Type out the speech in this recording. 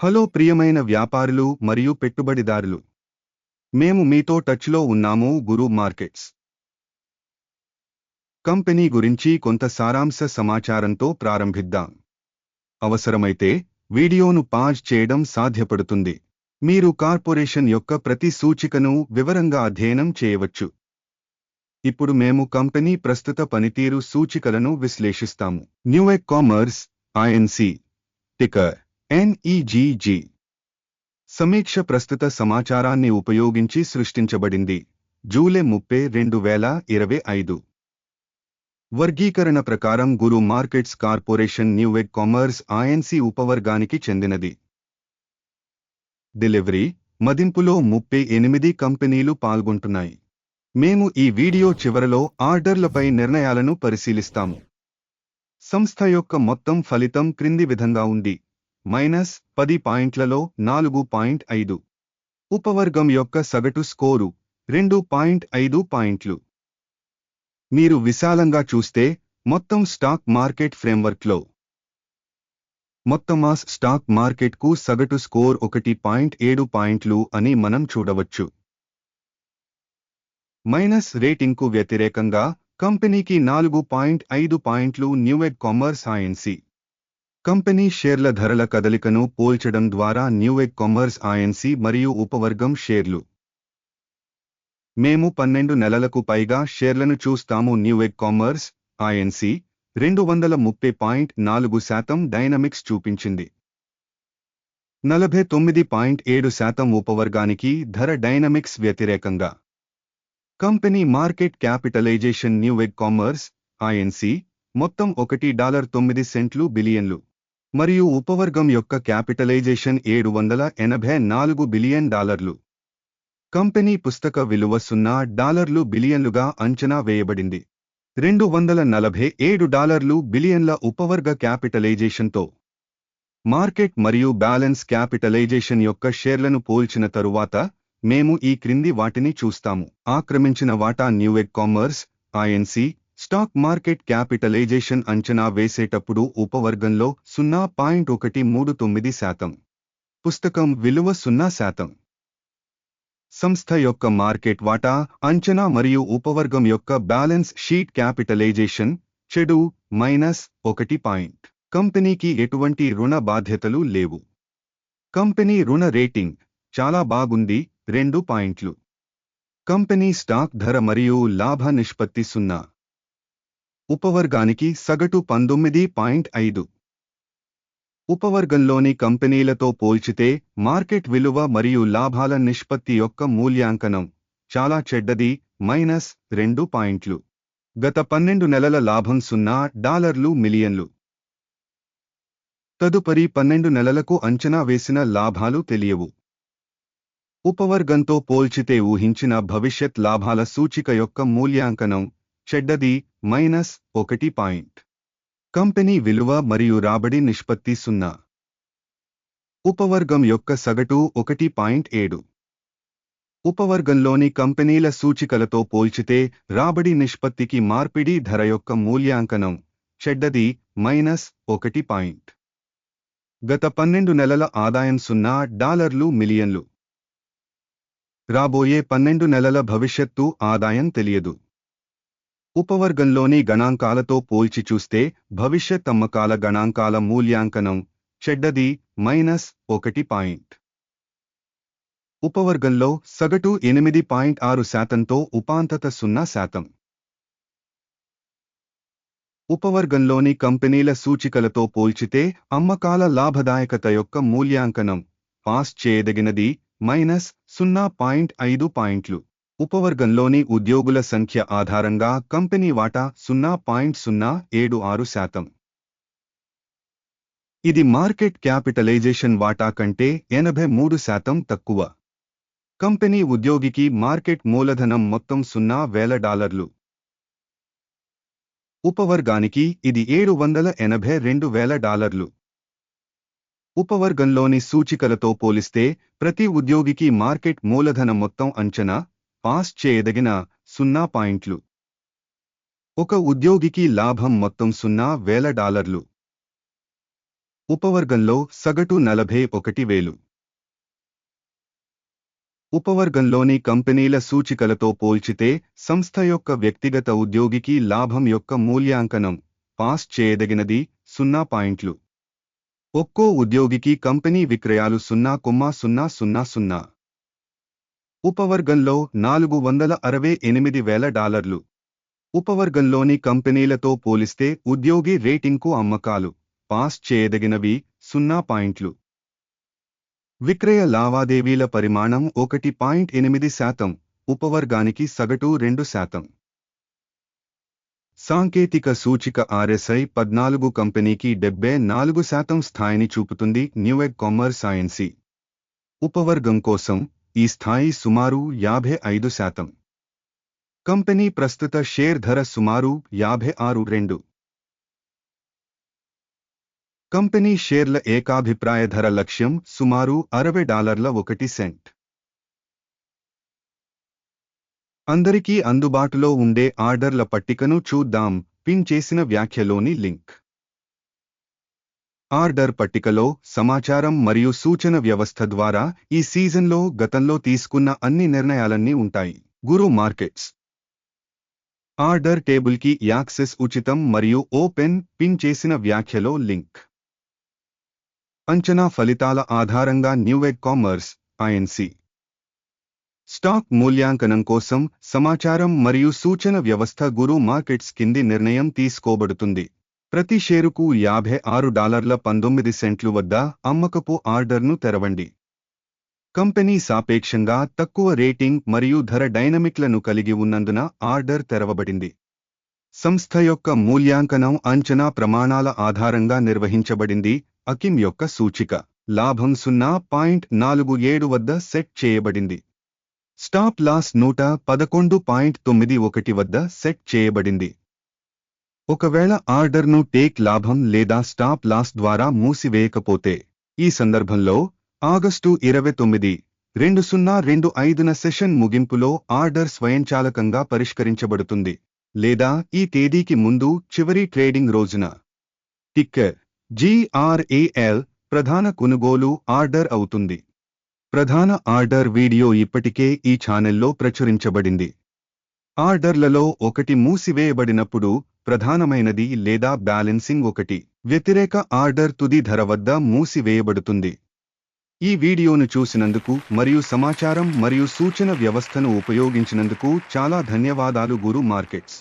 Hello ప్రియమైన వ్యాపారులు మరియు పెట్టుబడిదారులు. మేము మీతో టచ్లో ఉన్నాము గురు మార్కెట్స్. కంపెనీ గురించి కొంత సారాంశ సమాచారంతో ప్రారంభిద్దాం. అవసరమైతే వీడియోను పాజ్ చేయడం సాధ్యపడుతుంది. మీరు కార్పొరేషన్ యొక్క ప్రతి సూచికను వివరంగా అధ్యయనం చేయవచ్చు. ఇప్పుడు మేము కంపెనీ ప్రస్తుత పనితీరు సూచికలను విశ్లేషిస్తాము. Newegg commerce Inc ticker NEGG సమీక్ష ప్రస్తుత సమాచారాన్ని ఉపయోగించి సృష్టించబడింది. జూలై ముప్పై రెండు వేల ఇరవై ఐదు. వర్గీకరణ ప్రకారం guru markets corporation Newegg commerce INC ఉపవర్గానికి చెందినది. డెలివరీ మదింపులో ముప్పై ఎనిమిది కంపెనీలు పాల్గొంటున్నాయి. మేము ఈ వీడియో చివరలో ఆర్డర్లపై నిర్ణయాలను పరిశీలిస్తాము. సంస్థ యొక్క మొత్తం ఫలితం క్రింది విధంగా ఉంది. మైనస్ పది పాయింట్లలో నాలుగు పాయింట్ ఐదు. ఉపవర్గం యొక్క సగటు స్కోరు రెండు పాయింట్ ఐదు పాయింట్లు. మీరు విశాలంగా చూస్తే మొత్తం స్టాక్ మార్కెట్ ఫ్రేమ్వర్క్లో. మొత్తం మాస్ స్టాక్ మార్కెట్కు సగటు స్కోర్ ఒకటి పాయింట్ ఏడు పాయింట్లు అని మనం చూడవచ్చు. మైనస్ రేటింగ్కు వ్యతిరేకంగా కంపెనీకి నాలుగు పాయింట్ ఐదు పాయింట్లు న్యూవెడ్ కామర్స్ ఐఎన్సి కంపెనీ షేర్ల ధరల కదలికను పోల్చడం ద్వారా న్యూవెగ్ కామర్స్ ఐఎన్సి మరియు ఉపవర్గం షేర్లు. మేము పన్నెండు నెలలకు పైగా షేర్లను చూస్తాము. న్యూవెగ్ కామర్స్ ఐఎన్సీ రెండు వందల ముప్పై పాయింట్ నాలుగు శాతం డైనమిక్స్ చూపించింది. నలభై తొమ్మిది పాయింట్ ఏడు శాతం ఉపవర్గానికి ధర డైనమిక్స్ వ్యతిరేకంగా. Company market capitalization Newegg commerce INC మొత్తం ఒకటి డాలర్ తొమ్మిది సెంట్లు బిలియన్లు. మరియు ఉపవర్గం యొక్క క్యాపిటలైజేషన్ ఏడు వందల ఎనభై నాలుగు బిలియన్ డాలర్లు. కంపెనీ పుస్తక విలువ సున్నా డాలర్లు బిలియన్లుగా అంచనా వేయబడింది. రెండు వందల నలభై ఏడు డాలర్లు బిలియన్ల ఉపవర్గ క్యాపిటలైజేషన్తో. మార్కెట్ మరియు బ్యాలెన్స్ క్యాపిటలైజేషన్ యొక్క షేర్లను పోల్చిన తరువాత మేము ఈ క్రింది వాటిని చూస్తాము. ఆక్రమించిన వాటా Newegg commerce INC stock market capitalization అంచనా వేసేటప్పుడు ఉపవర్గంలో సున్నా పాయింట్ ఒకటి మూడు తొమ్మిది శాతం. పుస్తకం విలువ సున్నా శాతం. సంస్థ యొక్క మార్కెట్ వాటా అంచనా మరియు ఉపవర్గం యొక్క బ్యాలెన్స్ షీట్ క్యాపిటలైజేషన్ చెడు మైనస్ ఒకటి పాయింట్. కంపెనీకి ఎటువంటి రుణ బాధ్యతలు లేవు. కంపెనీ రుణ రేటింగ్ చాలా బాగుంది రెండు పాయింట్లు. కంపెనీ స్టాక్ ధర మరియు లాభ నిష్పత్తి సున్నా. ఉపవర్గానికి సగటు పంతొమ్మిది పాయింట్ ఐదు. ఉపవర్గంలోని కంపెనీలతో పోల్చితే మార్కెట్ విలువ మరియు లాభాల నిష్పత్తి యొక్క మూల్యాంకనం చాలా చెడ్డది మైనస్ రెండు పాయింట్లు. గత పన్నెండు నెలల లాభం సున్నా డాలర్లు మిలియన్లు. తదుపరి పన్నెండు నెలలకు అంచనా వేసిన లాభాలు తెలియవు. ఉపవర్గంతో పోల్చితే ఊహించిన భవిష్యత్ లాభాల సూచిక యొక్క మూల్యాంకనం చెడ్డది మైనస్ ఒకటి పాయింట్. కంపెనీ విలువ మరియు రాబడి నిష్పత్తి సున్నా. ఉపవర్గం యొక్క సగటు ఒకటి పాయింట్ ఏడు. ఉపవర్గంలోని కంపెనీల సూచికలతో పోల్చితే రాబడి నిష్పత్తికి మార్పిడి ధర యొక్క మూల్యాంకనం చెడ్డది మైనస్ ఒకటి పాయింట్. గత పన్నెండు నెలల ఆదాయం సున్నా డాలర్లు మిలియన్లు. రాబోయే పన్నెండు నెలల భవిష్యత్తు ఆదాయం తెలియదు. ఉపవర్గంలోని గణాంకాలతో పోల్చి చూస్తే భవిష్యత్ అమ్మకాల గణాంకాల మూల్యాంకనం చెడ్డది మైనస్ ఒకటి పాయింట్. ఉపవర్గంలో సగటు ఎనిమిది పాయింట్ ఆరు శాతంతో ఉపాంతత సున్నా శాతం. ఉపవర్గంలోని కంపెనీల సూచికలతో పోల్చితే అమ్మకాల లాభదాయకత యొక్క మూల్యాంకనం పాస్ చేయదగినది మైనస్ సున్నా పాయింట్ ఐదు పాయింట్లు. ఉపవర్గంలోని ఉద్యోగుల సంఖ్య ఆధారంగా కంపెనీ వాటా సున్నా పాయింట్ సున్నా ఏడు ఆరు శాతం. ఇది మార్కెట్ క్యాపిటలైజేషన్ వాటా కంటే ఎనభై మూడు శాతం తక్కువ. కంపెనీ ఉద్యోగికి మార్కెట్ మూలధనం మొత్తం సున్నా వేల డాలర్లు. ఉపవర్గానికి ఇది ఏడు వందల ఎనభై రెండు వేల డాలర్లు. ఉపవర్గంలోని సూచికలతో పోలిస్తే ప్రతి ఉద్యోగికి మార్కెట్ మూలధన మొత్తం అంచనా పాస్ చేయదగిన సున్నా పాయింట్లు. ఒక ఉద్యోగికి లాభం మొత్తం సున్నా వేల డాలర్లు. ఉపవర్గంలో సగటు నలభై ఒకటి వేలు. ఉపవర్గంలోని కంపెనీల సూచికలతో పోల్చితే సంస్థ యొక్క వ్యక్తిగత ఉద్యోగికి లాభం యొక్క మూల్యాంకనం పాస్ చేయదగినది సున్నా పాయింట్లు. ఒక్కో ఉద్యోగికి కంపెనీ విక్రయాలు సున్నా కొమ్మ సున్నా సున్నా సున్నా. ఉపవర్గంలో నాలుగు వందల అరవై ఎనిమిది వేల డాలర్లు. ఉపవర్గంలోని కంపెనీలతో పోలిస్తే ఉద్యోగి రేటింగ్కు అమ్మకాలు పాస్ చేయదగినవి సున్నా పాయింట్లు. విక్రయ లావాదేవీల పరిమాణం ఒకటి పాయింట్ ఎనిమిది శాతం ఉపవర్గానికి సగటు రెండు శాతం. సాంకేతిక సూచిక ఆర్ఎస్ఐ పద్నాలుగు కంపెనీకి డెబ్బై నాలుగు శాతం స్థాయిని చూపుతుంది న్యూఎగ్ కామర్స్ సైన్సీ ఉపవర్గం కోసం ఈ స్థాయి సుమారు యాభై ఐదు శాతం. కంపెనీ ప్రస్తుత షేర్ ధర సుమారు యాభై ఆరు రెండు. కంపెనీ షేర్ల ఏకాభిప్రాయ ధర లక్ష్యం సుమారు అరవై డాలర్ల ఒకటి సెంట్. అందరికీ అందుబాటులో ఉండే ఆర్డర్ల పట్టికను చూద్దాం. పిన్ చేసిన వ్యాఖ్యలోని లింక్. ఆర్డర్ పట్టికలో సమాచారం మరియు సూచన వ్యవస్థ ద్వారా ఈ సీజన్లో గతంలో తీసుకున్న అన్ని నిర్ణయాలన్నీ ఉంటాయి. Guru markets. ఆర్డర్ టేబుల్కి యాక్సెస్ ఉచితం మరియు ఓపెన్ పిన్ చేసిన వ్యాఖ్యలో లింక్. అంచనా ఫలితాల ఆధారంగా న్యూవెడ్ కామర్స్ ఐఎన్సి స్టాక్ మూల్యాంకనం కోసం సమాచారం మరియు సూచన వ్యవస్థ గురు మార్కెట్స్ కింది నిర్ణయం తీసుకోబడుతుంది. ప్రతి షేరుకు యాభై ఆరు డాలర్ల పంతొమ్మిది సెంట్లు వద్ద అమ్మకపు ఆర్డర్ను తెరవండి. కంపెనీ సాపేక్షంగా తక్కువ రేటింగ్ మరియు ధర డైనమిక్లను కలిగి ఉన్నందున ఆర్డర్ తెరవబడింది. సంస్థ యొక్క మూల్యాంకనం అంచనా ప్రమాణాల ఆధారంగా నిర్వహించబడింది అకిమ్ యొక్క సూచిక. లాభం సున్నా పాయింట్ నాలుగు ఏడు వద్ద సెట్ చేయబడింది. స్టాప్ లాస్ నూట పదకొండు పాయింట్ తొమ్మిది ఒకటి వద్ద సెట్ చేయబడింది. ఒకవేళ ఆర్డర్ను టేక్ లాభం లేదా స్టాప్ లాస్ ద్వారా మూసివేయకపోతే ఈ సందర్భంలో ఆగస్టు ఇరవై తొమ్మిది రెండు సున్నా రెండు ఐదున సెషన్ ముగింపులో ఆర్డర్ స్వయంచాలకంగా పరిష్కరించబడుతుంది లేదా ఈ తేదీకి ముందు చివరి ట్రేడింగ్ రోజున. టిక్కర్ జీఆర్ఏఎల్ ప్రధాన కొనుగోలు ఆర్డర్ అవుతుంది. ప్రధాన ఆర్డర్ వీడియో ఇప్పటికే ఈ ఛానెల్లో ప్రచురించబడింది. ఆర్డర్లలో ఒకటి మూసివేయబడినప్పుడు ప్రధానమైనది లేదా బ్యాలెన్సింగ్ ఒకటి. వ్యతిరేక ఆర్డర్ తుది ధర వద్ద మూసివేయబడుతుంది. ఈ వీడియోను చూసినందుకు మరియు సమాచారం మరియు సూచన వ్యవస్థను ఉపయోగించినందుకు చాలా ధన్యవాదాలు గురు మార్కెట్స్.